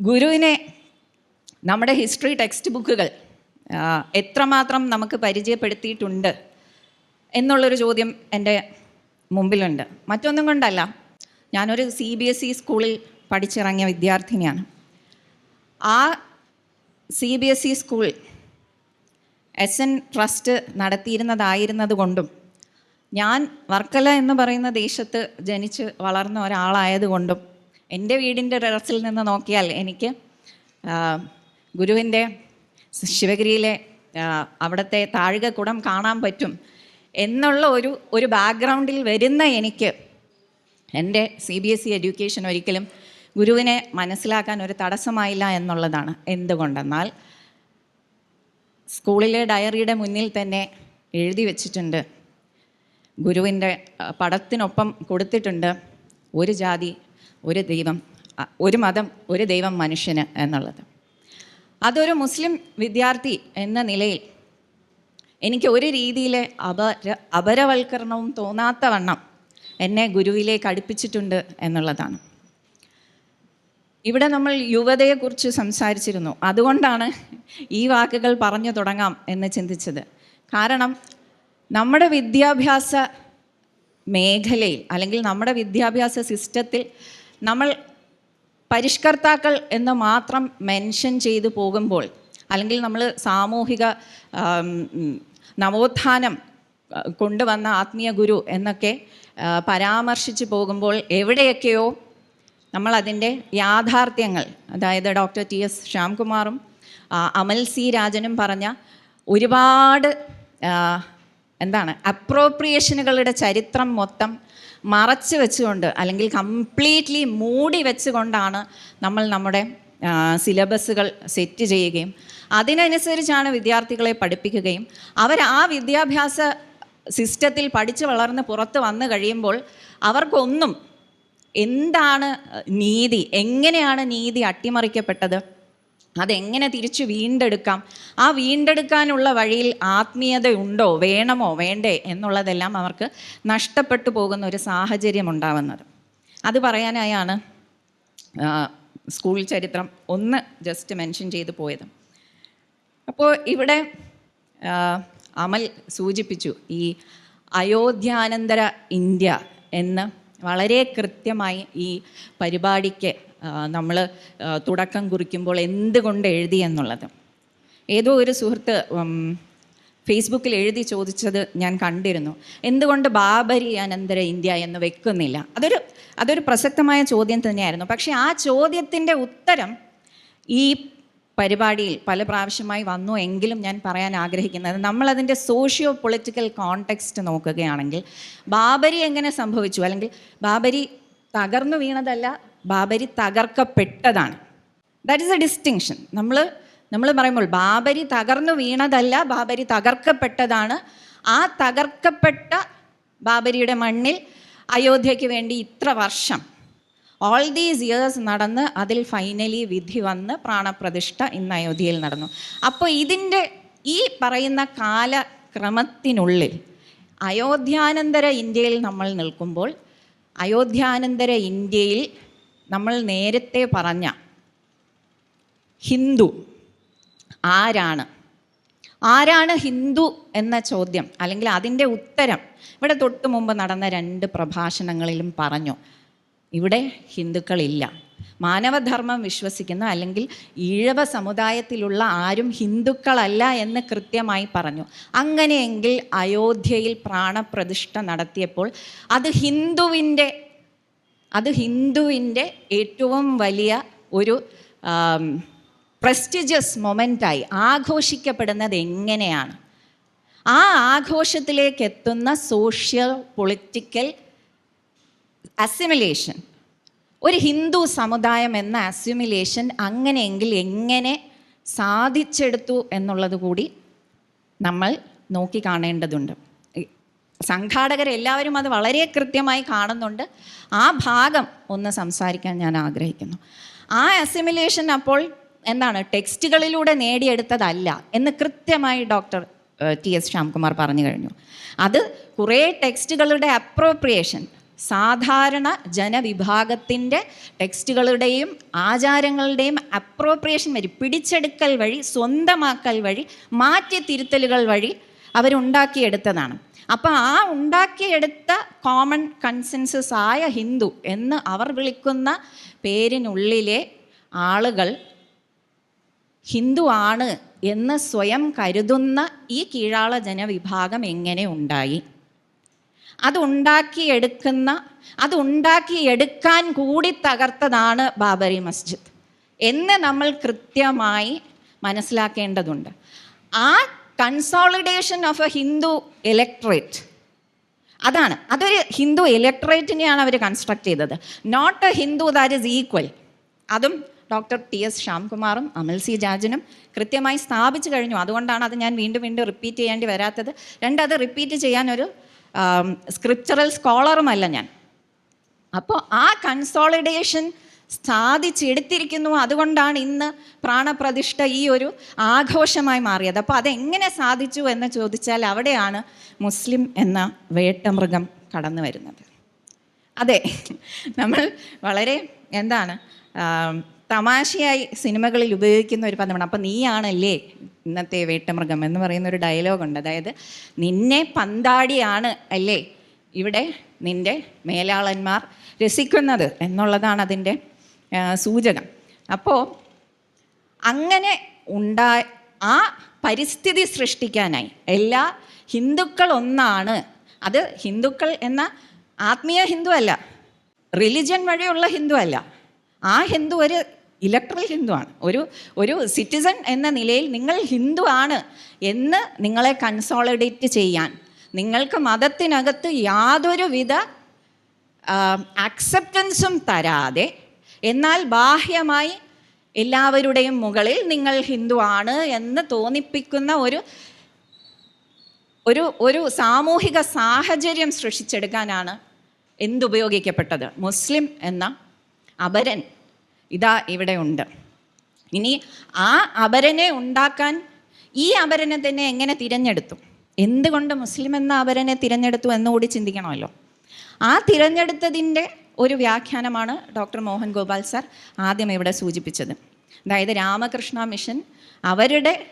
ഗുരുവിനെ നമ്മുടെ history text ബുക്കുകൾ എത്രമാത്രം നമുക്ക് പരിചയപ്പെടുത്തിയിട്ടുണ്ട് എന്നുള്ളൊരു ചോദ്യം എന്റെ മുമ്പിലുണ്ട്. മറ്റൊന്നും കൊണ്ടല്ല ഞാനൊരു സി ബി എസ് ഇ സ്കൂളിൽ പഠിച്ചിറങ്ങിയ വിദ്യാർത്ഥിനിയാണ്. ആ C B S E school S N trust നടത്തിയിരുന്നതായിരുന്നത് കൊണ്ടും ഞാൻ വർക്കല എന്ന് പറയുന്ന ദേശത്ത് ജനിച്ച് വളർന്ന ഒരാളായതുകൊണ്ടും എന്റെ വീടിന്റെ ടെറസിൽ നിന്ന് നോക്കിയാൽ എനിക്ക് ഗുരുവിന്റെ ശിവഗിരിയിലെ അവിടുത്തെ താഴികക്കുടം കാണാൻ പറ്റും എന്നുള്ള ഒരു ഒരു ബാക്ക്ഗ്രൗണ്ടിൽ വരുന്ന എനിക്ക് എന്റെ C B S E education ഒരിക്കലും ഗുരുവിനെ മനസ്സിലാക്കാൻ ഒരു തടസ്സമായില്ല എന്നുള്ളതാണ്. എന്തുകൊണ്ടെന്നാൽ സ്കൂളിലെ ഡയറിയുടെ മുന്നിൽ തന്നെ എഴുതി വച്ചിട്ടുണ്ട്. ഗുരുവിന്റെ പടത്തിനൊപ്പം കൊടുത്തിട്ടുണ്ട് ഒരു ജാതി ഒരു ദൈവം ഒരു മതം ഒരു ദൈവം മനുഷ്യന് എന്നുള്ളത്. അതൊരു മുസ്ലിം വിദ്യാർത്ഥി എന്ന നിലയിൽ എനിക്ക് ഒരു രീതിയിലെ അപര അപരവൽക്കരണവും തോന്നാത്ത വണ്ണം എന്നെ ഗുരുവിലേക്ക് അടുപ്പിച്ചിട്ടുണ്ട് എന്നുള്ളതാണ്. ഇവിടെ നമ്മൾ യുവതയെക്കുറിച്ച് സംസാരിച്ചിരുന്നു. അതുകൊണ്ടാണ് ഈ വാക്കുകൾ പറഞ്ഞു തുടങ്ങാം എന്ന് ചിന്തിച്ചത്. കാരണം നമ്മുടെ വിദ്യാഭ്യാസ മേഖലയിൽ അല്ലെങ്കിൽ നമ്മുടെ വിദ്യാഭ്യാസ സിസ്റ്റത്തിൽ നമ്മൾ പരിഷ്കർത്താക്കൾ എന്ന് മാത്രം മെൻഷൻ ചെയ്തു പോകുമ്പോൾ അല്ലെങ്കിൽ നമ്മൾ സാമൂഹിക നവോത്ഥാനം കൊണ്ടുവന്ന ആത്മീയ ഗുരു എന്നൊക്കെ പരാമർശിച്ചു പോകുമ്പോൾ എവിടെയൊക്കെയോ നമ്മളതിന്റെ യാഥാർത്ഥ്യങ്ങൾ അതായത് ഡോക്ടർ ടി എസ് ശ്യാംകുമാറും അമൽ സി രാജനും പറഞ്ഞ ഒരുപാട് എന്താണ് അപ്രോപ്രിയേഷനുകളുടെ ചരിത്രം മൊത്തം മറച്ചു വെച്ചുകൊണ്ട് അല്ലെങ്കിൽ കംപ്ലീറ്റ്ലി മൂടി വെച്ചുകൊണ്ടാണ് നമ്മൾ നമ്മുടെ സിലബസുകൾ സെറ്റ് ചെയ്യുകയും അതിനനുസരിച്ചാണ് വിദ്യാർത്ഥികളെ പഠിപ്പിക്കുകയും. അവർ ആ വിദ്യാഭ്യാസ സിസ്റ്റത്തിൽ പഠിച്ചു വളർന്ന് പുറത്ത് വന്നു കഴിയുമ്പോൾ അവർക്കൊന്നും എന്താണ് നീതി എങ്ങനെയാണ് നീതി അട്ടിമറിക്കപ്പെട്ടത്? അതെങ്ങനെ തിരിച്ചു വീണ്ടെടുക്കാം? ആ വീണ്ടെടുക്കാനുള്ള വഴിയിൽ ആത്മീയത ഉണ്ടോ? വേണമോ? വേണ്ടേ? എന്നുള്ളതെല്ലാം അവർക്ക് നഷ്ടപ്പെട്ടു പോകുന്ന ഒരു സാഹചര്യം ഉണ്ടാവുന്നത്. അത് പറയാനായാണ് സ്കൂൾ ചരിത്രം ഒന്ന് ജസ്റ്റ് മെൻഷൻ ചെയ്തു പോയത്. അപ്പോൾ ഇവിടെ അമൽ സൂചിപ്പിച്ചു ഈ അയോധ്യാനന്തര ഇന്ത്യ എന്ന് വളരെ കൃത്യമായി ഈ പരിപാടിക്ക് നമ്മൾ തുടക്കം കുറിക്കുമ്പോൾ എന്തുകൊണ്ട് എഴുതി എന്നുള്ളത്. ഏതോ ഒരു സുഹൃത്ത് ഫേസ്ബുക്കിൽ എഴുതി ചോദിച്ചത് ഞാൻ കണ്ടിരുന്നു. എന്തുകൊണ്ട് ബാബരി അനന്തര ഇന്ത്യ എന്ന് വെക്കുന്നില്ല? അതൊരു അതൊരു പ്രസക്തമായ ചോദ്യം തന്നെയായിരുന്നു. പക്ഷേ ആ ചോദ്യത്തിന്റെ ഉത്തരം ഈ പരിപാടിയിൽ പല പ്രാവശ്യമായി വന്നു എങ്കിലും ഞാൻ പറയാൻ ആഗ്രഹിക്കുന്നത് നമ്മളതിന്റെ സോഷ്യോ പൊളിറ്റിക്കൽ കോണ്ടെക്സ്റ്റ് നോക്കുകയാണെങ്കിൽ ബാബരി എങ്ങനെ സംഭവിച്ചു? അല്ലെങ്കിൽ ബാബരി തകർന്നു വീണതല്ല ബാബരി തകർക്കപ്പെട്ടതാണ്. ദാറ്റ് ഇസ് എ ഡിസ്റ്റിങ്ഷൻ നമ്മൾ നമ്മൾ പറയുമ്പോൾ ബാബരി തകർന്നു വീണതല്ല ബാബരി തകർക്കപ്പെട്ടതാണ്. ആ തകർക്കപ്പെട്ട ബാബരിയുടെ മണ്ണിൽ അയോധ്യയ്ക്ക് വേണ്ടി ഇത്ര വർഷം ഓൾ ദീസ് ഇയേഴ്സ് നടന്ന് അതിൽ ഫൈനലി വിധി വന്ന് പ്രാണപ്രതിഷ്ഠ ഇന്ന് അയോധ്യയിൽ നടന്നു. അപ്പോൾ ഇതിന്റെ ഈ പറയുന്ന കാലക്രമത്തിനുള്ളിൽ അയോധ്യാനന്തര ഇന്ത്യയിൽ നമ്മൾ നിൽക്കുമ്പോൾ അയോധ്യാനന്തര ഇന്ത്യയിൽ നമ്മൾ നേരത്തെ പറഞ്ഞ ഹിന്ദു ആരാണ്? ആരാണ് ഹിന്ദു എന്ന ചോദ്യം അല്ലെങ്കിൽ അതിന്റെ ഉത്തരം ഇവിടെ തൊട്ട് മുമ്പ് നടന്ന രണ്ട് പ്രഭാഷണങ്ങളിലും പറഞ്ഞു. ഇവിടെ ഹിന്ദുക്കളില്ല. മാനവധർമ്മം വിശ്വസിക്കുന്ന അല്ലെങ്കിൽ ഈഴവ സമുദായത്തിലുള്ള ആരും ഹിന്ദുക്കളല്ല എന്ന് കൃത്യമായി പറഞ്ഞു. അങ്ങനെയെങ്കിൽ അയോധ്യയിൽ പ്രാണപ്രതിഷ്ഠ നടത്തിയപ്പോൾ അത് ഹിന്ദുവിന്റെ അത് ഹിന്ദുവിന്റെ ഏറ്റവും വലിയ ഒരു പ്രസ്റ്റിജിയസ് മൊമെന്റായി ആഘോഷിക്കപ്പെടുന്നത് എങ്ങനെയാണ്? ആ ആഘോഷത്തിലേക്ക് എത്തുന്ന സോഷ്യൽ പൊളിറ്റിക്കൽ അസിമിലേഷൻ ഒരു ഹിന്ദു സമുദായം എന്ന അസിമിലേഷൻ അങ്ങനെയെങ്കിൽ എങ്ങനെ സാധിച്ചെടുത്തു എന്നുള്ളത് കൂടി നമ്മൾ നോക്കി കാണേണ്ടതുണ്ട്. സംഘാടകരെല്ലാവരും അത് വളരെ കൃത്യമായി കാണുന്നുണ്ട്. ആ ഭാഗം ഒന്ന് സംസാരിക്കാൻ ഞാൻ ആഗ്രഹിക്കുന്നു. ആ അസിമിലേഷൻ അപ്പോൾ എന്താണ്? ടെക്സ്റ്റുകളിലൂടെ നേടിയെടുത്തതല്ല എന്ന് കൃത്യമായി ഡോക്ടർ ടി എസ് ശ്യാംകുമാർ പറഞ്ഞു കഴിഞ്ഞു. അത് കുറേ ടെക്സ്റ്റുകളുടെ അപ്രോപ്രിയേഷൻ സാധാരണ ജനവിഭാഗത്തിന്റെ ടെക്സ്റ്റുകളുടെയും ആചാരങ്ങളുടെയും അപ്രോപ്രിയേഷൻ വഴി പിടിച്ചെടുക്കൽ വഴി സ്വന്തമാക്കൽ വഴി മാറ്റി തിരുത്തലുകൾ വഴി അവരുണ്ടാക്കിയെടുത്തതാണ്. അപ്പം ആ ഉണ്ടാക്കിയെടുത്ത കോമൺ കൺസെൻസസ് ആയ ഹിന്ദു എന്ന് അവർ വിളിക്കുന്ന പേരിനുള്ളിലെ ആളുകൾ ഹിന്ദു ആണ് എന്ന് സ്വയം കരുതുന്ന ഈ കീഴാള ജനവിഭാഗം എങ്ങനെ ഉണ്ടായി? അതുണ്ടാക്കിയെടുക്കുന്ന അതുണ്ടാക്കിയെടുക്കാൻ കൂടി തകർത്തതാണ് ബാബരി മസ്ജിദ്. എന്ന് നമ്മൾ കൃത്യമായി മനസ്സിലാക്കേണ്ടതുണ്ട്. ആ consolidation of a Hindu electorate അതാണ്. അതൊരു ഹിന്ദു ഇലക്ട്രേറ്റിനെയാണ് അവർ കൺസ്ട്രക്ട് ചെയ്തത്. Not a Hindu that is equal അതും ഡോക്ടർ ടി എസ് ശ്യാംകുമാറും അമൽ സി ജാജിനും കൃത്യമായി സ്ഥാപിച്ചു കഴിഞ്ഞു. അതുകൊണ്ടാണ് അത് ഞാൻ വീണ്ടും വീണ്ടും റിപ്പീറ്റ് ചെയ്യേണ്ടി വരാത്തത്. രണ്ടത് റിപ്പീറ്റ് ചെയ്യാനൊരു സ്ക്രിപ്ചറൽ സ്കോളറുമല്ല ഞാൻ. അപ്പോൾ ആ കൺസോളിഡേഷൻ സാധിച്ചെടുത്തിരിക്കുന്നു. അതുകൊണ്ടാണ് ഇന്ന് പ്രാണപ്രതിഷ്ഠ ഈ ഒരു ആഘോഷമായി മാറിയത്. അപ്പോൾ അതെങ്ങനെ സാധിച്ചു എന്ന് ചോദിച്ചാൽ അവിടെയാണ് മുസ്ലിം എന്ന വേട്ടമൃഗം കടന്നു വരുന്നത്. അതെ നമ്മൾ വളരെ എന്താണ് തമാശയായി സിനിമകളിൽ ഉപയോഗിക്കുന്ന ഒരു പദമാണ്. അപ്പം നീയാണല്ലേ ഇന്നത്തെ വേട്ടമൃഗം എന്ന് പറയുന്ന ഒരു ഡയലോഗുണ്ട് അതായത് നിന്നെ പന്താടിയാണ് അല്ലേ ഇവിടെ നിന്റെ മേലാളന്മാർ രസിക്കുന്നത് എന്നുള്ളതാണ് അതിന്റെ സൂചകം. അപ്പോൾ അങ്ങനെ ഉണ്ടാ ആ പരിസ്ഥിതി സൃഷ്ടിക്കാനായി. എല്ലാ ഹിന്ദുക്കൾ ഒന്നാണ് അത് ഹിന്ദുക്കൾ എന്ന ആത്മീയ ഹിന്ദു അല്ല റിലിജൻ വഴിയുള്ള ഹിന്ദു അല്ല ആ ഹിന്ദു ഒരു ഇലക്ട്രൽ ഹിന്ദു ആണ് ഒരു ഒരു സിറ്റിസൺ എന്ന നിലയിൽ നിങ്ങൾ ഹിന്ദു ആണ് എന്ന് നിങ്ങളെ കൺസോളിഡേറ്റ് ചെയ്യാൻ നിങ്ങൾക്ക് മതത്തിനകത്ത് യാതൊരുവിധ അക്സെപ്റ്റൻസും തരാതെ എന്നാൽ ബാഹ്യമായി എല്ലാവരുടെയും മുകളിൽ നിങ്ങൾ ഹിന്ദു ആണ് എന്ന് തോന്നിപ്പിക്കുന്ന ഒരു ഒരു ഒരു സാമൂഹിക സാഹചര്യം സൃഷ്ടിച്ചെടുക്കാനാണ് എന്തുപയോഗിക്കപ്പെട്ടത്? മുസ്ലിം എന്ന അപരൻ ഇതാ ഇവിടെ ഉണ്ട്. ഇനി ആ അപരനെ ഉണ്ടാക്കാൻ ഈ അപരനെ തന്നെ എങ്ങനെ തിരഞ്ഞെടുത്തു? എന്തുകൊണ്ട് മുസ്ലിം എന്ന അപരനെ തിരഞ്ഞെടുത്തു എന്നുകൂടി ചിന്തിക്കണമല്ലോ. ആ തിരഞ്ഞെടുത്തതിന്റെ ഒരു വ്യാഖ്യാനമാണ് ഡോക്ടർ മോഹൻ ഗോപാൽ സാർ ആദ്യം ഇവിടെ സൂചിപ്പിച്ചത്. അതായത് രാമകൃഷ്ണ മിഷൻ അവരുടെ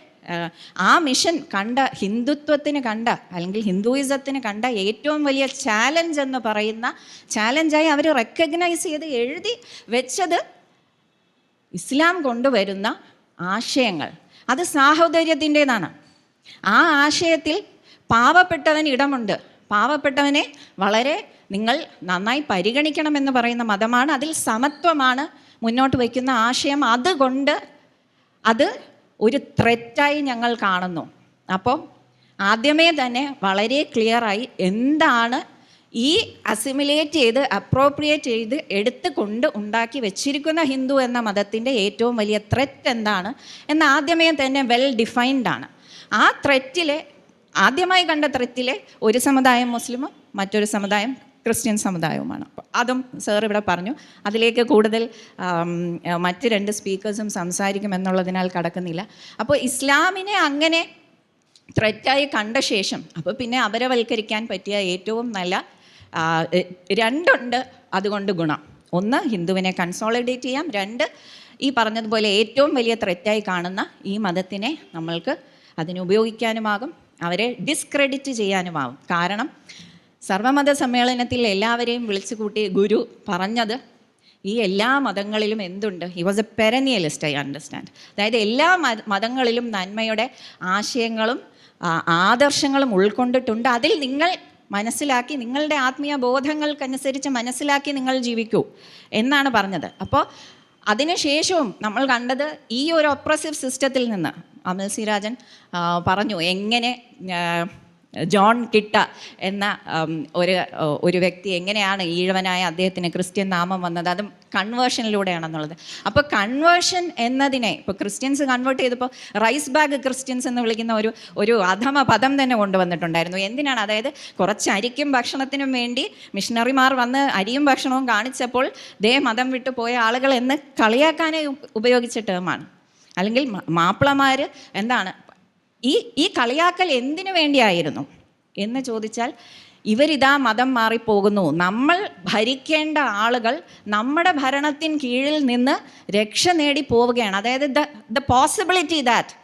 ആ, മിഷൻ കണ്ട ഹിന്ദുത്വത്തിന് കണ്ട അല്ലെങ്കിൽ ഹിന്ദുയിസത്തിന് കണ്ട ഏറ്റവും വലിയ ചാലഞ്ച് എന്ന് പറയുന്ന ചാലഞ്ചായി അവർ റെക്കഗ്നൈസ് ചെയ്ത് എഴുതി വെച്ചത് ഇസ്ലാം കൊണ്ടുവരുന്ന ആശയങ്ങൾ. അത് സാഹോദര്യത്തിന്റെതാണ്. ആ ആശയത്തിൽ പാവപ്പെട്ടവൻ ഇടമുണ്ട്. പാവപ്പെട്ടവനെ വളരെ നിങ്ങൾ നന്നായി പരിഗണിക്കണമെന്ന് പറയുന്ന മതമാണ്. അതിൽ സമത്വമാണ് മുന്നോട്ട് വയ്ക്കുന്ന ആശയം. അതുകൊണ്ട് അത് ഒരു ത്രെറ്റായി ഞങ്ങൾ കാണുന്നു. അപ്പോൾ ആദ്യമേ തന്നെ വളരെ ക്ലിയറായി എന്താണ് ഈ അസിമുലേറ്റ് ചെയ്ത് അപ്രോപ്രിയേറ്റ് ചെയ്ത് എടുത്തുകൊണ്ട് ഉണ്ടാക്കി വെച്ചിരിക്കുന്ന ഹിന്ദു എന്ന മതത്തിന്റെ ഏറ്റവും വലിയ ത്രെറ്റ് എന്താണ്? എന്ന് ആദ്യമേ തന്നെ വെൽ ഡിഫൈൻഡ് ആണ്. ആ ത്രെറ്റിലെ ആദ്യമായി കണ്ട ത്രെറ്റിലെ ഒരു സമുദായം മുസ്ലിമും മറ്റൊരു സമുദായം ക്രിസ്ത്യൻ സമുദായവുമാണ്. അതും സാർ ഇവിടെ പറഞ്ഞു. അതിലേക്ക് കൂടുതൽ മറ്റ് രണ്ട് സ്പീക്കേഴ്സും സംസാരിക്കുമെന്നുള്ളതിനാൽ കടക്കുന്നില്ല. അപ്പോൾ ഇസ്ലാമിനെ അങ്ങനെ ത്രെറ്റായി കണ്ട ശേഷം അപ്പോൾ പിന്നെ അവരെ വൽക്കരിക്കാൻ പറ്റിയ ഏറ്റവും നല്ല രണ്ടുണ്ട് അതുകൊണ്ട് ഗുണം. ഒന്ന് ഹിന്ദുവിനെ കൺസോളിഡേറ്റ് ചെയ്യാം. രണ്ട് ഈ പറഞ്ഞതുപോലെ ഏറ്റവും വലിയ ത്രെറ്റായി കാണുന്ന ഈ മതത്തിനെ നമ്മൾക്ക് അതിന് ഉപയോഗിക്കാനുമാകും. അവരെ ഡിസ്ക്രെഡിറ്റ് ചെയ്യാനുമാവും. കാരണം സർവമത സമ്മേളനത്തിൽ എല്ലാവരെയും വിളിച്ചു കൂട്ടി ഗുരു പറഞ്ഞത് ഈ എല്ലാ മതങ്ങളിലും എന്തുണ്ട്? He was a perennialist I understand അതായത് എല്ലാ മതങ്ങളിലും നന്മയുടെ ആശയങ്ങളും ആദർശങ്ങളും ഉൾക്കൊണ്ടിട്ടുണ്ട്. അതിൽ നിങ്ങൾ മനസ്സിലാക്കി നിങ്ങളുടെ ആത്മീയ ബോധങ്ങൾക്കനുസരിച്ച് മനസ്സിലാക്കി നിങ്ങൾ ജീവിക്കൂ എന്നാണ് പറഞ്ഞത്. അപ്പോൾ അതിനുശേഷവും നമ്മൾ കണ്ടത് ഈ ഒരു ഒപ്രസീവ് സിസ്റ്റത്തിൽ നിന്ന് അമൽ സിരാജൻ പറഞ്ഞു എങ്ങനെ ജോൺ കിട്ട എന്ന ഒരു ഒരു വ്യക്തി എങ്ങനെയാണ് ഈഴവനായ അദ്ദേഹത്തിന് ക്രിസ്ത്യൻ നാമം വന്നത്? അതും കൺവേർഷനിലൂടെയാണെന്നുള്ളത്. അപ്പോൾ കൺവേർഷൻ എന്നതിനെ ഇപ്പോൾ ക്രിസ്ത്യൻസ് കൺവേർട്ട് ചെയ്തപ്പോൾ റൈസ് ബാഗ് ക്രിസ്ത്യൻസ് എന്ന് വിളിക്കുന്ന ഒരു ഒരു അധമ പദം തന്നെ കൊണ്ടുവന്നിട്ടുണ്ടായിരുന്നു. എന്തിനാണ്? അതായത് കുറച്ച് അരിക്കും ഭക്ഷണത്തിനും വേണ്ടി മിഷണറിമാർ വന്ന് അരിയും ഭക്ഷണവും കാണിച്ചപ്പോൾ ദേ മതം വിട്ടു പോയ ആളുകൾ എന്ന് കളിയാക്കാനേ ഉപയോഗിച്ച ടേമാണ് അല്ലെങ്കിൽ മാപ്പിളമാർ എന്താണ്? ഈ ഈ കളിയാക്കൽ എന്തിനു വേണ്ടിയായിരുന്നു? എന്ന് ചോദിച്ചാൽ ഇവരിതാ മതം മാറിപ്പോകുന്നു. നമ്മൾ ഭരിക്കേണ്ട ആളുകൾ നമ്മുടെ ഭരണത്തിന് കീഴിൽ നിന്ന് രക്ഷ നേടി പോവുകയാണ്. അതായത് the the possibility that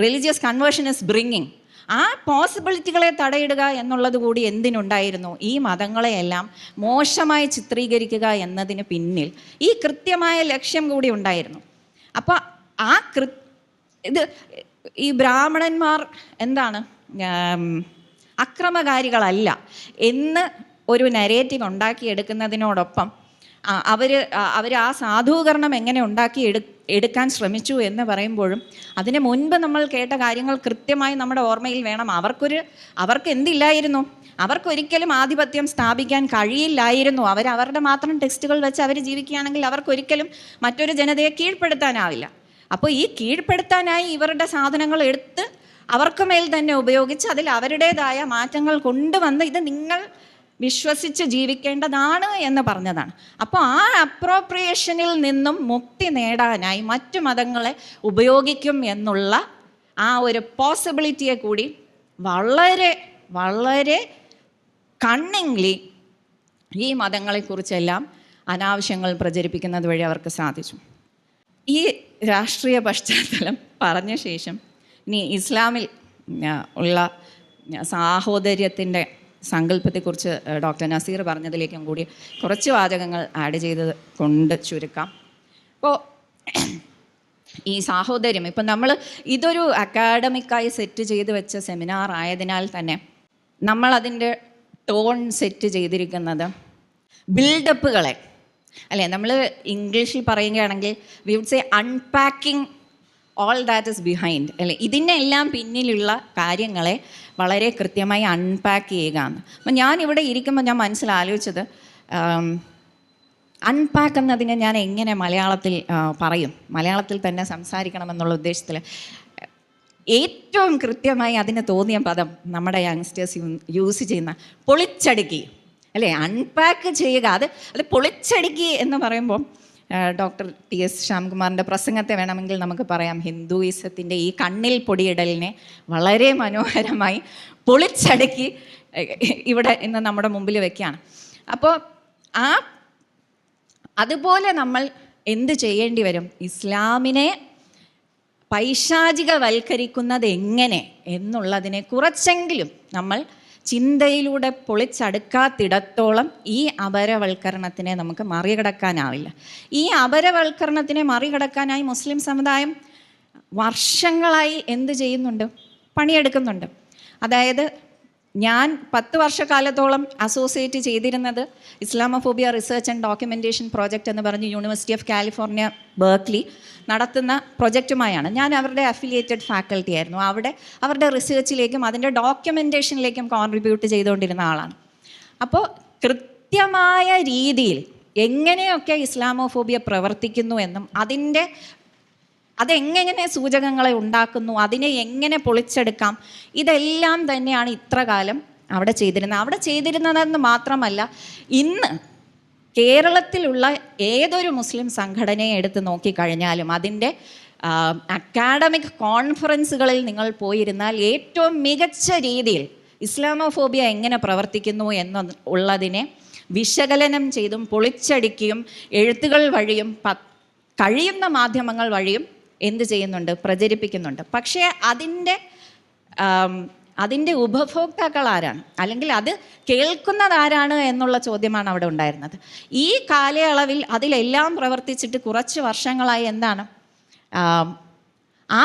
religious conversion is bringing. ആ പോസിബിലിറ്റികളെ തടയിടുക എന്നുള്ളത് കൂടി എന്തിനുണ്ടായിരുന്നു? ഈ മതങ്ങളെയെല്ലാം മോശമായി ചിത്രീകരിക്കുക എന്നതിന് പിന്നിൽ ഈ കൃത്യമായ ലക്ഷ്യം കൂടി ഉണ്ടായിരുന്നു. അപ്പോൾ ആ കൃ ഇത് ഈ ബ്രാഹ്മണന്മാർ എന്താണ് അക്രമകാരികളല്ല. എന്ന് ഒരു നരേറ്റീവ് ഉണ്ടാക്കിയെടുക്കുന്നതിനോടൊപ്പം അവർ അവർ ആ സാധൂകരണം എങ്ങനെ ഉണ്ടാക്കി എടു എടുക്കാൻ ശ്രമിച്ചു എന്ന് പറയുമ്പോഴും അതിന് മുൻപ് നമ്മൾ കേട്ട കാര്യങ്ങൾ കൃത്യമായി നമ്മുടെ ഓർമ്മയിൽ വേണം. അവർക്കൊരു അവർക്ക് എന്തില്ലായിരുന്നു അവർക്കൊരിക്കലും ആധിപത്യം സ്ഥാപിക്കാൻ കഴിയില്ലായിരുന്നു. അവർ അവരുടെ മാത്രം ടെക്സ്റ്റുകൾ വെച്ച് അവർ ജീവിക്കുകയാണെങ്കിൽ അവർക്കൊരിക്കലും മറ്റൊരു ജനതയെ കീഴ്പ്പെടുത്താനാവില്ല. അപ്പോൾ ഈ കീഴ്പ്പെടുത്താനായി ഇവരുടെ സാധനങ്ങൾ എടുത്ത് അവർക്ക് മേൽ തന്നെ ഉപയോഗിച്ച് അതിൽ അവരുടേതായ മാറ്റങ്ങൾ കൊണ്ടുവന്ന് ഇത് നിങ്ങൾ വിശ്വസിച്ച് ജീവിക്കേണ്ടതാണ് എന്ന് പറഞ്ഞതാണ്. അപ്പോൾ ആ അപ്രോപ്രിയേഷനിൽ നിന്നും മുക്തി നേടാനായി മറ്റു മതങ്ങളെ ഉപയോഗിക്കും എന്നുള്ള ആ ഒരു പോസിബിലിറ്റിയെ കൂടി വളരെ വളരെ കണ്ണിംഗ്ലി ഈ മതങ്ങളെക്കുറിച്ചെല്ലാം അനാവശ്യങ്ങൾ പ്രചരിപ്പിക്കുന്നത് വഴി അവർക്ക് സാധിച്ചു. ഈ രാഷ്ട്രീയ പശ്ചാത്തലം പറഞ്ഞ ശേഷം ഇനി ഇസ്ലാമിൽ ഉള്ള സാഹോദര്യത്തിന്റെ സങ്കല്പത്തെക്കുറിച്ച് ഡോക്ടർ നസീർ പറഞ്ഞതിലേക്കും കൂടി കുറച്ച് വാചകങ്ങൾ ആഡ് ചെയ്ത് കൊണ്ട് ചുരുക്കാം. അപ്പോൾ ഈ സാഹോദര്യം ഇപ്പം നമ്മൾ ഇതൊരു അക്കാഡമിക്കായി സെറ്റ് ചെയ്ത് വെച്ച സെമിനാർ ആയതിനാൽ തന്നെ നമ്മളതിന്റെ ടോൺ സെറ്റ് ചെയ്തിരിക്കുന്നത് ബിൽഡപ്പുകളെ അല്ലേ? നമ്മൾ ഇംഗ്ലീഷിൽ പറയുകയാണെങ്കിൽ we would say unpacking all that is behind അല്ലേ? ഇതിനെല്ലാം പിന്നിലുള്ള കാര്യങ്ങളെ വളരെ കൃത്യമായി അൺപാക്ക് ചെയ്യുക എന്ന്. അപ്പം ഇവിടെ ഇരിക്കുമ്പോൾ ഞാൻ മനസ്സിലാലോചിച്ചത് അൺപാക്ക് എന്നതിനെ ഞാൻ എങ്ങനെ മലയാളത്തിൽ പറയും? മലയാളത്തിൽ തന്നെ സംസാരിക്കണമെന്നുള്ള ഉദ്ദേശത്തിൽ ഏറ്റവും കൃത്യമായി അതിന് തോന്നിയ പദം നമ്മുടെ യങ്സ്റ്റേഴ്സ് യൂസ് ചെയ്യുന്ന പൊളിച്ചടുക്കി. അല്ലേ? അൺപാക്ക് ചെയ്യുക. അത് അത് പൊളിച്ചടുക്കി എന്ന് പറയുമ്പോൾ ഡോക്ടർ ടി എസ് ശ്യാംകുമാറിന്റെ പ്രസംഗത്തെ വേണമെങ്കിൽ നമുക്ക് പറയാം. ഹിന്ദുയിസത്തിന്റെ ഈ കണ്ണിൽ പൊടിയിടലിനെ വളരെ മനോഹരമായി പൊളിച്ചടുക്കി ഇവിടെ ഇന്ന് നമ്മുടെ മുമ്പിൽ വെക്കുകയാണ്. അപ്പോൾ ആ അതുപോലെ നമ്മൾ എന്ത് ചെയ്യേണ്ടി വരും? ഇസ്ലാമിനെ പൈശാചികവൽക്കരിക്കുന്നത് എങ്ങനെ എന്നുള്ളതിനെ കുറച്ചെങ്കിലും നമ്മൾ ചിന്തയിലൂടെ പൊളിച്ചടുക്കാത്തിടത്തോളം ഈ അപരവൽക്കരണത്തിനെ നമുക്ക് മറികടക്കാനാവില്ല. ഈ അപരവൽക്കരണത്തിനെ മറികടക്കാനായി മുസ്ലിം സമുദായം വർഷങ്ങളായി എന്ത് ചെയ്യുന്നുണ്ട്? പണിയെടുക്കുന്നുണ്ട്. അതായത് ഞാൻ പത്ത് വർഷക്കാലത്തോളം അസോസിയേറ്റ് ചെയ്തിരുന്നത് Islamophobia research and documentation project എന്ന് പറഞ്ഞ് യൂണിവേഴ്സിറ്റി ഓഫ് കാലിഫോർണിയ ബേർക്ക്ലി നടത്തുന്ന പ്രൊജക്റ്റുമായാണ്. ഞാൻ അവരുടെ അഫിലിയേറ്റഡ് ഫാക്കൽറ്റി ആയിരുന്നു. അവിടെ അവരുടെ റിസർച്ചിലേക്കും അതിന്റെ ഡോക്യുമെന്റേഷനിലേക്കും കോൺട്രിബ്യൂട്ട് ചെയ്തുകൊണ്ടിരുന്ന ആളാണ്. അപ്പോൾ കൃത്യമായ രീതിയിൽ എങ്ങനെയൊക്കെ ഇസ്ലാമോഫോബിയ പ്രവർത്തിക്കുന്നു എന്നും അതിന്റെ അതെങ്ങനെ സൂചകങ്ങളെ ഉണ്ടാക്കുന്നു? അതിനെ എങ്ങനെ പൊളിച്ചെടുക്കാം? ഇതെല്ലാം തന്നെയാണ് ഇത്ര കാലം അവിടെ ചെയ്തിരുന്നത്. അവിടെ ചെയ്തിരുന്നതെന്ന് മാത്രമല്ല ഇന്ന് കേരളത്തിലുള്ള ഏതൊരു മുസ്ലിം സംഘടനയെ എടുത്ത് നോക്കിക്കഴിഞ്ഞാലും അതിന്റെ അക്കാഡമിക് കോൺഫറൻസുകളിൽ നിങ്ങൾ പോയിരുന്നാൽ ഏറ്റവും മികച്ച രീതിയിൽ ഇസ്ലാമോഫോബിയ എങ്ങനെ പ്രവർത്തിക്കുന്നു എന്ന് ഉള്ളതിനെ വിശകലനം ചെയ്തും പൊളിച്ചടിക്കുകയും എഴുത്തുകൾ വഴിയും കഴിയുന്ന മാധ്യമങ്ങൾ വഴിയും എന്ത് ചെയ്യുന്നുണ്ട്? പ്രചരിപ്പിക്കുന്നുണ്ട്. പക്ഷേ അതിന്റെ അതിന്റെ ഉപഭോക്താക്കൾ ആരാണ് അല്ലെങ്കിൽ അത് കേൾക്കുന്നത് ആരാണ് എന്നുള്ള ചോദ്യമാണ് അവിടെ ഉണ്ടായിരുന്നത്. ഈ കാലയളവിൽ അതിലെല്ലാം പ്രവർത്തിച്ചിട്ട് കുറച്ച് വർഷങ്ങളായി എന്താണ്? ആ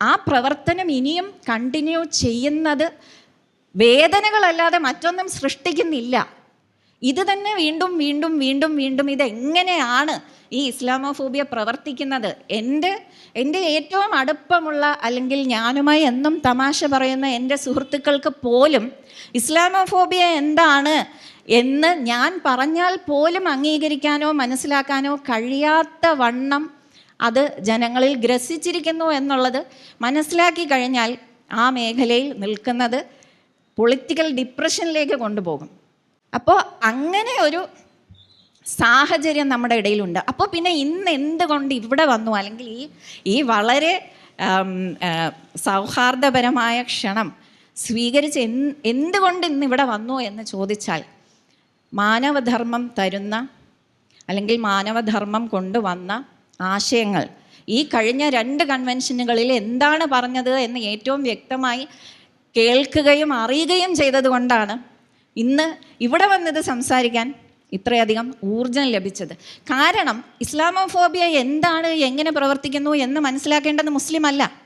ആ പ്രവർത്തനം ഇനിയും കണ്ടിന്യൂ ചെയ്യുന്നത് വേദനകളല്ലാതെ മറ്റൊന്നും സൃഷ്ടിക്കുന്നില്ല. ഇത് തന്നെ വീണ്ടും വീണ്ടും വീണ്ടും വീണ്ടും ഇതെങ്ങനെയാണ് ഈ ഇസ്ലാമോഫോബിയ പ്രവർത്തിക്കുന്നത്? എന്റെ എന്റെ ഏറ്റവും അടുപ്പമുള്ള അല്ലെങ്കിൽ ഞാനുമായി എന്നും തമാശ പറയുന്ന എന്റെ സുഹൃത്തുക്കൾക്ക് പോലും ഇസ്ലാമോഫോബിയ എന്താണ് എന്ന് ഞാൻ പറഞ്ഞാൽ പോലും അംഗീകരിക്കാനോ മനസ്സിലാക്കാനോ കഴിയാത്ത വണ്ണം അത് ജനങ്ങളിൽ ഗ്രസിച്ചിരിക്കുന്നു എന്നുള്ളത് മനസ്സിലാക്കി കഴിഞ്ഞാൽ ആ മേഖലയിൽ നിൽക്കുന്നത് പൊളിറ്റിക്കൽ ഡിപ്രഷനിലേക്ക് കൊണ്ടുപോകും. അപ്പോൾ അങ്ങനെ ഒരു സാഹചര്യം നമ്മുടെ ഇടയിലുണ്ട്. അപ്പോൾ പിന്നെ ഇന്ന് എന്തുകൊണ്ട് ഇവിടെ വന്നു? അല്ലെങ്കിൽ ഈ ഈ വളരെ സൗഹാർദ്ദപരമായ ക്ഷണം സ്വീകരിച്ച് എന്ത് എന്തുകൊണ്ട് ഇന്ന് ഇവിടെ വന്നു എന്ന് ചോദിച്ചാൽ മാനവധർമ്മം തരുന്ന അല്ലെങ്കിൽ മാനവധർമ്മം കൊണ്ടുവന്ന ആശയങ്ങൾ. ഈ കഴിഞ്ഞ രണ്ട് കൺവെൻഷനുകളിൽ എന്താണ് പറഞ്ഞത് എന്ന് ഏറ്റവും വ്യക്തമായി കേൾക്കുകയും അറിയുകയും ചെയ്തതുകൊണ്ടാണ് ഇന്ന് ഇവിടെ വന്നത് സംസാരിക്കാൻ ഇത്രയധികം ഊർജം ലഭിച്ചത്. കാരണം ഇസ്ലാമോഫോബിയ എന്താണ് എങ്ങനെ പ്രവർത്തിക്കുന്നു എന്ന് മനസ്സിലാക്കേണ്ടത് മുസ്ലിം അല്ല.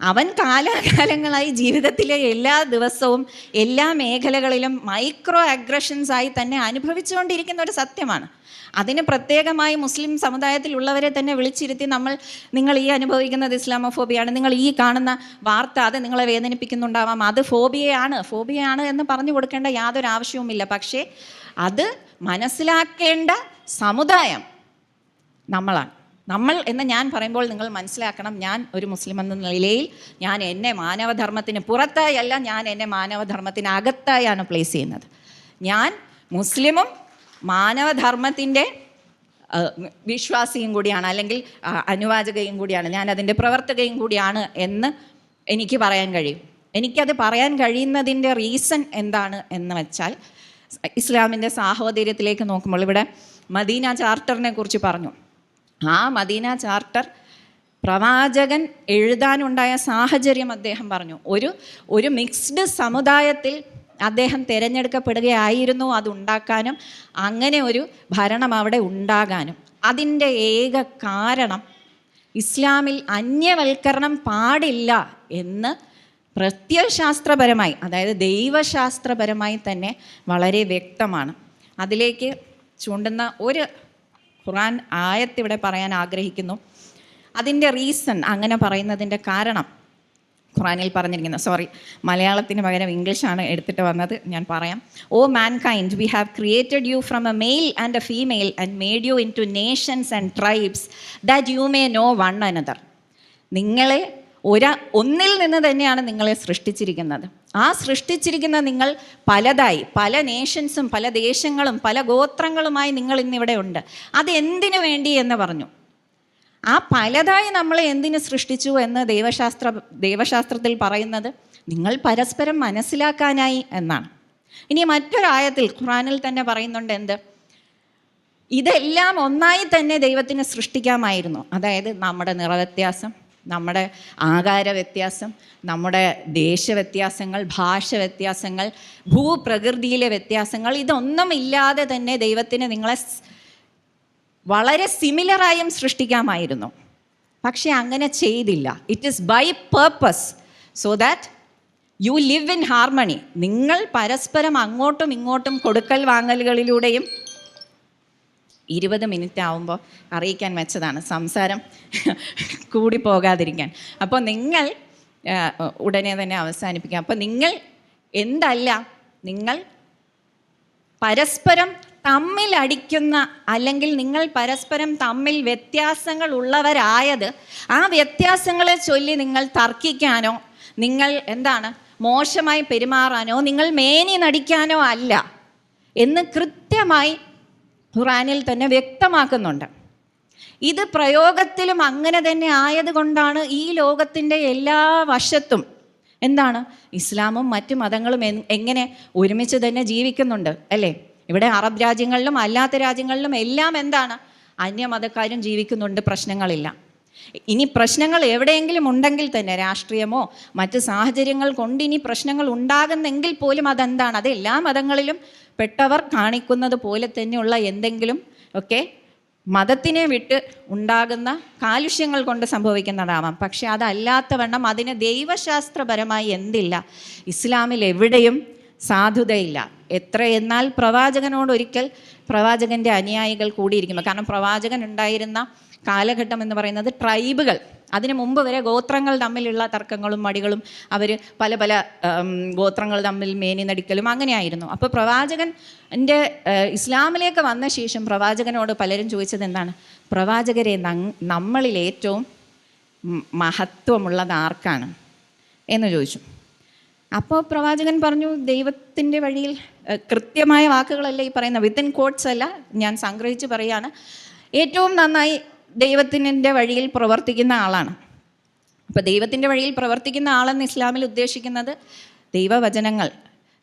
അവൻ കാലാകാലങ്ങളായി ജീവിതത്തിലെ എല്ലാ ദിവസവും എല്ലാ മേഖലകളിലും മൈക്രോ അഗ്രഷൻസായി തന്നെ അനുഭവിച്ചുകൊണ്ടിരിക്കുന്ന ഒരു സത്യമാണ്. അതിന് പ്രത്യേകമായി മുസ്ലിം സമുദായത്തിലുള്ളവരെ തന്നെ വിളിച്ചിരുത്തി നമ്മൾ നിങ്ങൾ ഈ അനുഭവിക്കുന്നത് ഇസ്ലാമോഫോബിയാണ്. നിങ്ങൾ ഈ കാണുന്ന വാർത്ത അത് നിങ്ങളെ വേദനിപ്പിക്കുന്നുണ്ടാവാം. അത് ഫോബിയയാണ്. ഫോബിയയാണ് എന്ന് പറഞ്ഞു കൊടുക്കേണ്ട യാതൊരു ആവശ്യവുമില്ല. പക്ഷേ അത് മനസ്സിലാക്കേണ്ട സമുദായം നമ്മളാണ്. നമ്മൾ എന്ന് ഞാൻ പറയുമ്പോൾ നിങ്ങൾ മനസ്സിലാക്കണം ഞാൻ ഒരു മുസ്ലിം എന്ന നിലയിൽ ഞാൻ എന്നെ മാനവധർമ്മത്തിന് പുറത്തായി അല്ല ഞാൻ എന്നെ മാനവധർമ്മത്തിന് അകത്തായാണ് പ്ലേസ് ചെയ്യുന്നത്. ഞാൻ മുസ്ലിമും മാനവധർമ്മത്തിന്റെ വിശ്വാസിയും കൂടിയാണ് അല്ലെങ്കിൽ അനുവാചകയും കൂടിയാണ് ഞാൻ അതിന്റെ പ്രവർത്തകയും കൂടിയാണ് എന്ന് എനിക്ക് പറയാൻ കഴിയും. എനിക്കത് പറയാൻ കഴിയുന്നതിന്റെ റീസൺ എന്താണ് എന്ന് വെച്ചാൽ ഇസ്ലാമിന്റെ സാഹോദര്യത്തിലേക്ക് നോക്കുമ്പോൾ ഇവിടെ മദീന ചാർട്ടറിനെ കുറിച്ച് പറഞ്ഞു. ആ മദീന ചാർട്ടർ പ്രവാചകൻ എഴുതാനുണ്ടായ സാഹചര്യം അദ്ദേഹം പറഞ്ഞു. ഒരു ഒരു മിക്സ്ഡ് സമുദായത്തിൽ അദ്ദേഹം തിരഞ്ഞെടുക്കപ്പെടുകയായിരുന്നു അതുണ്ടാക്കാനും അങ്ങനെ ഒരു ഭരണം അവിടെ ഉണ്ടാകാനും. അതിന്റെ ഏക കാരണം ഇസ്ലാമിൽ അന്യവൽക്കരണം പാടില്ല എന്ന് പ്രത്യശാസ്ത്രപരമായി അതായത് ദൈവശാസ്ത്രപരമായി തന്നെ വളരെ വ്യക്തമാണ്. അതിലേക്ക് ചൂണ്ടുന്ന ഒരു ഖുറാൻ ആയത്തിവിടെ പറയാൻ ആഗ്രഹിക്കുന്നു. അതിന്റെ റീസൺ അങ്ങനെ പറയുന്നതിന്റെ കാരണം ഖുറാനിൽ പറഞ്ഞിരിക്കുന്നത് സോറി മലയാളത്തിന് പകരം ഇംഗ്ലീഷാണ് എടുത്തിട്ട് വന്നത്. ഞാൻ പറയാം. O mankind we have created you from a male and a female and made you into nations and tribes that you may know one another നിങ്ങളെ ഒരാ ഒന്നിൽ നിന്ന് തന്നെയാണ് നിങ്ങളെ സൃഷ്ടിച്ചിരിക്കുന്നത്. ആ സൃഷ്ടിച്ചിരിക്കുന്ന നിങ്ങൾ പലതായി പല നേഷൻസും പല ദേശങ്ങളും പല ഗോത്രങ്ങളുമായി നിങ്ങൾ ഇന്നിവിടെ ഉണ്ട്. അത് എന്തിനു വേണ്ടി എന്ന് പറഞ്ഞു? ആ പലതായി നമ്മളെ എന്തിനു സൃഷ്ടിച്ചു എന്ന് ദൈവശാസ്ത്ര ദൈവശാസ്ത്രത്തിൽ പറയുന്നത് നിങ്ങൾ പരസ്പരം മനസ്സിലാക്കാനായി എന്നാണ്. ഇനി മറ്റൊരായത്തിൽ ഖുറാനിൽ തന്നെ പറയുന്നുണ്ട് എന്ത്? ഇതെല്ലാം ഒന്നായി തന്നെ ദൈവത്തിന് സൃഷ്ടിക്കാമായിരുന്നു. അതായത് നമ്മുടെ നിറവ്യത്യാസം നമ്മുടെ ആകാര വ്യത്യാസം നമ്മുടെ ദേശ ദേശവ്യത്യാസങ്ങൾ ഭാഷ വ്യത്യാസങ്ങൾ ഭൂപ്രകൃതിയിലെ വ്യത്യാസങ്ങൾ ഇതൊന്നും ഇല്ലാതെ തന്നെ ദൈവത്തിന് നിങ്ങളെ വളരെ സിമിലറായും സൃഷ്ടിക്കാമായിരുന്നു. പക്ഷേ അങ്ങനെ ചെയ്തില്ല. It is by purpose so that you live in harmony നിങ്ങൾ പരസ്പരം അങ്ങോട്ടും ഇങ്ങോട്ടും കൊടുക്കൽ വാങ്ങലുകളിലൂടെയും ഇരുപത് മിനിറ്റ് ആവുമ്പോൾ അറിയിക്കാൻ വെച്ചതാണ്. സംസാരം കൂടി പോകാതിരിക്കാൻ. അപ്പോൾ നിങ്ങൾ ഉടനെ തന്നെ അവസാനിപ്പിക്കാം. അപ്പോൾ നിങ്ങൾ എന്തല്ല നിങ്ങൾ പരസ്പരം തമ്മിൽ അടിക്കുന്ന അല്ലെങ്കിൽ നിങ്ങൾ പരസ്പരം തമ്മിൽ വ്യത്യാസങ്ങൾ ഉള്ളവരായത് ആ വ്യത്യാസങ്ങളെ ചൊല്ലി നിങ്ങൾ തർക്കിക്കാനോ നിങ്ങൾ എന്താണ് മോശമായി പെരുമാറാനോ നിങ്ങൾ മേനി നടിക്കാനോ അല്ല എന്ന് കൃത്യമായി ഖുറാനിൽ തന്നെ വ്യക്തമാക്കുന്നുണ്ട്. ഇത് പ്രയോഗത്തിലും അങ്ങനെ തന്നെ ആയതുകൊണ്ടാണ് ഈ ലോകത്തിന്റെ എല്ലാ വശത്തും എന്താണ്? ഇസ്ലാമും മറ്റ് മതങ്ങളും എങ്ങനെ ഒരുമിച്ച് തന്നെ ജീവിക്കുന്നുണ്ട് അല്ലേ? ഇവിടെ അറബ് രാജ്യങ്ങളിലും അല്ലാത്ത രാജ്യങ്ങളിലും എല്ലാം എന്താണ്? അന്യമതക്കാരും ജീവിക്കുന്നുണ്ട് പ്രശ്നങ്ങളില്ല. ഇനി പ്രശ്നങ്ങൾ എവിടെയെങ്കിലും ഉണ്ടെങ്കിൽ തന്നെ രാഷ്ട്രീയമോ മറ്റ് സാഹചര്യങ്ങൾ കൊണ്ട് ഇനി പ്രശ്നങ്ങൾ ഉണ്ടാകുന്നെങ്കിൽ പോലും അതെന്താണ്? അത് എല്ലാ മതങ്ങളിലും പെട്ടവർ കാണിക്കുന്നത് പോലെ തന്നെയുള്ള എന്തെങ്കിലും ഒക്കെ മതത്തിനെ വിട്ട് ഉണ്ടാകുന്ന കാലുഷ്യങ്ങൾ കൊണ്ട് സംഭവിക്കുന്നതാവാം. പക്ഷെ അതല്ലാത്തവണ്ണം അതിന് ദൈവശാസ്ത്രപരമായി എന്തില്ല? ഇസ്ലാമിൽ എവിടെയും സാധുതയില്ല. എത്ര എന്നാൽ പ്രവാചകനോട് ഒരിക്കൽ പ്രവാചകന്റെ അനുയായികൾ കൂടിയിരിക്കുമ്പോൾ കാരണം പ്രവാചകൻ ഉണ്ടായിരുന്ന കാലഘട്ടം എന്ന് പറയുന്നത് ട്രൈബുകൾ. അതിനു മുമ്പ് വരെ ഗോത്രങ്ങൾ തമ്മിലുള്ള തർക്കങ്ങളും മടികളും അവർ പല പല ഗോത്രങ്ങൾ തമ്മിൽ മേനി നടിക്കലും അങ്ങനെയായിരുന്നു. അപ്പോൾ പ്രവാചകൻ എന്റെ ഇസ്ലാമിലേക്ക് വന്ന ശേഷം പ്രവാചകനോട് പലരും ചോദിച്ചത് എന്താണ്? പ്രവാചകരെ നമ്മളിൽ ഏറ്റവും മഹത്വമുള്ളത് ആർക്കാണ്? എന്ന് ചോദിച്ചു. അപ്പോൾ പ്രവാചകൻ പറഞ്ഞു ദൈവത്തിന്റെ വഴിയിൽ കൃത്യമായ വാക്കുകളല്ല ഈ പറയുന്ന വിത്തിൻ കോട്ട്സ് അല്ല ഞാൻ സംഗ്രഹിച്ച് പറയാണ്. ഏറ്റവും നന്നായി ദൈവത്തിന്റെ വഴിയിൽ പ്രവർത്തിക്കുന്ന ആളാണ്. അപ്പോൾ ദൈവത്തിന്റെ വഴിയിൽ പ്രവർത്തിക്കുന്ന ആളെന്ന് ഇസ്ലാമിൽ ഉദ്ദേശിക്കുന്നത് ദൈവവചനങ്ങൾ.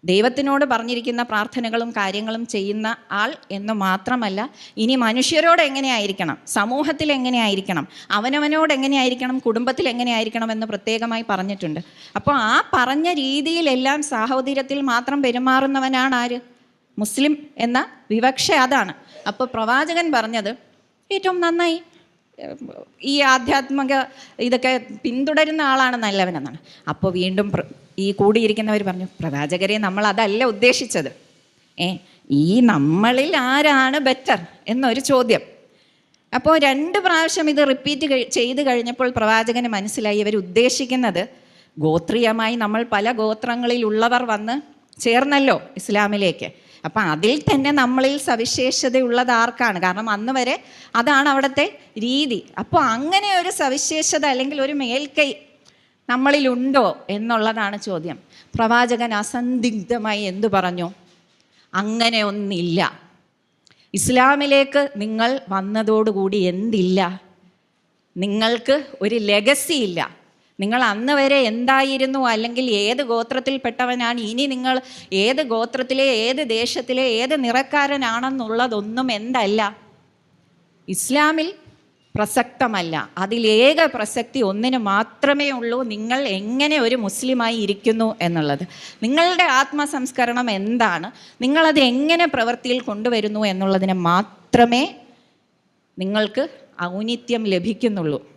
ദൈവത്തിനോട് പറഞ്ഞിരിക്കുന്ന പ്രാർത്ഥനകളും കാര്യങ്ങളും ചെയ്യുന്ന ആൾ എന്ന് മാത്രമല്ല ഇനി മനുഷ്യരോട് എങ്ങനെയായിരിക്കണം സമൂഹത്തിൽ എങ്ങനെയായിരിക്കണം അവനവനോട് എങ്ങനെയായിരിക്കണം കുടുംബത്തിൽ എങ്ങനെയായിരിക്കണം എന്ന് പ്രത്യേകമായി പറഞ്ഞിട്ടുണ്ട്. അപ്പോൾ ആ പറഞ്ഞ രീതിയിലെല്ലാം സാഹോദര്യത്തിൽ മാത്രം പെരുമാറുന്നവനാണ് ആര്? മുസ്ലിം എന്ന വിവക്ഷ അതാണ്. അപ്പോൾ പ്രവാചകൻ പറഞ്ഞത് ഏറ്റവും നന്നായി ഈ ആധ്യാത്മിക ഇതൊക്കെ പിന്തുടരുന്ന ആളാണ് നല്ലവനെന്നാണ്. അപ്പോൾ വീണ്ടും ഈ കൂടിയിരിക്കുന്നവർ പറഞ്ഞു പ്രവാചകരെ നമ്മൾ അതല്ല ഉദ്ദേശിച്ചത്. ഏ ഈ നമ്മളിൽ ആരാണ് ബെറ്റർ എന്നൊരു ചോദ്യം. അപ്പോൾ രണ്ട് പ്രാവശ്യം ഇത് റിപ്പീറ്റ് ചെയ്ത് കഴിഞ്ഞപ്പോൾ പ്രവാചകന് മനസ്സിലായി ഇവർ ഉദ്ദേശിക്കുന്നത് ഗോത്രീയമായി നമ്മൾ പല ഗോത്രങ്ങളിലുള്ളവർ വന്ന് ചേർന്നല്ലോ ഇസ്ലാമിലേക്ക്. അപ്പം അതിൽ തന്നെ നമ്മളിൽ സവിശേഷതയുള്ളത് ആർക്കാണ് കാരണം അന്ന് വരെ അതാണ് അവിടുത്തെ രീതി. അപ്പോൾ അങ്ങനെ ഒരു സവിശേഷത അല്ലെങ്കിൽ ഒരു മേൽക്കൈ നമ്മളിലുണ്ടോ എന്നുള്ളതാണ് ചോദ്യം. പ്രവാചകൻ അസന്ദിഗ്ധമായി എന്തു പറഞ്ഞു? അങ്ങനെ ഒന്നില്ല. ഇസ്ലാമിലേക്ക് നിങ്ങൾ വന്നതോടുകൂടി എന്തില്ല? നിങ്ങൾക്ക് ഒരു ലെഗസി ഇല്ല. നിങ്ങൾ അന്ന് വരെ എന്തായിരുന്നു? അല്ലെങ്കിൽ ഏത് ഗോത്രത്തിൽപ്പെട്ടവനാണ്? ഇനി നിങ്ങൾ ഏത് ഗോത്രത്തിലെ ഏത് ദേശത്തിലെ ഏത് നിറക്കാരനാണെന്നുള്ളതൊന്നും എന്തല്ല. ഇസ്ലാമിൽ പ്രസക്തമല്ല. അതിലേക പ്രസക്തി ഒന്നിന് മാത്രമേ ഉള്ളൂ നിങ്ങൾ എങ്ങനെ ഒരു മുസ്ലിമായി ഇരിക്കുന്നു എന്നുള്ളത്. നിങ്ങളുടെ ആത്മസംസ്കരണം എന്താണ്? നിങ്ങളത് എങ്ങനെ പ്രവൃത്തിയിൽ കൊണ്ടുവരുന്നു എന്നുള്ളതിന് മാത്രമേ നിങ്ങൾക്ക് ഔന്നിത്യം ലഭിക്കുന്നുള്ളൂ.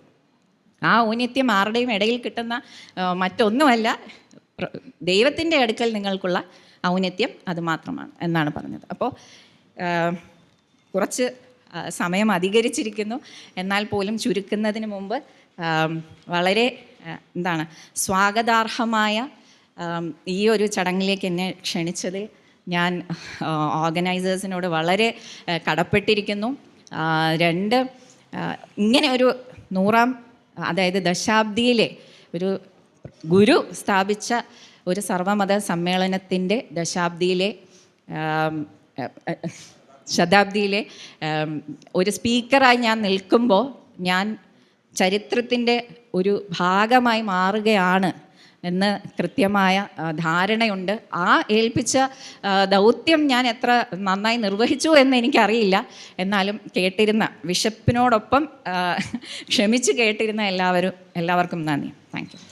ആ ഔന്നിത്യം ആരുടെയും ഇടയിൽ കിട്ടുന്ന മറ്റൊന്നുമല്ല ദൈവത്തിന്റെ അടുക്കൽ നിങ്ങൾക്കുള്ള ഔന്നിത്യം അത് മാത്രമാണ് എന്നാണ് പറഞ്ഞത്. അപ്പോൾ കുറച്ച് സമയം അധികരിച്ചിരിക്കുന്നു. എന്നാൽ പോലും ചുരുക്കുന്നതിന് മുമ്പ് വളരെ എന്താണ് സ്വാഗതാർഹമായ ഈ ഒരു ചടങ്ങിലേക്ക് എന്നെ ക്ഷണിച്ചത് ഞാൻ ഓർഗനൈസേഴ്സിനോട് വളരെ കടപ്പെട്ടിരിക്കുന്നു. രണ്ട് ഇങ്ങനെ ഒരു നൂറാം അതായത് ദശാബ്ദിയിലെ ഒരു ഗുരു സ്ഥാപിച്ച ഒരു സർവമത സമ്മേളനത്തിന്റെ ദശാബ്ദിയിലെ ശതാബ്ദിയിലെ ഒരു സ്പീക്കറായി ഞാൻ നിൽക്കുമ്പോൾ ഞാൻ ചരിത്രത്തിന്റെ ഒരു ഭാഗമായി മാറുകയാണ്. എന്ന് കൃത്യമായ ധാരണയുണ്ട്. ആ ഏൽപ്പിച്ച ദൗത്യം ഞാൻ എത്ര നന്നായി നിർവഹിച്ചു എന്ന് എനിക്കറിയില്ല. എന്നാലും കേട്ടിരുന്ന വിശപ്പിനോടൊപ്പം ക്ഷമിച്ച് കേട്ടിരുന്ന എല്ലാവരും എല്ലാവർക്കും നന്ദി. താങ്ക്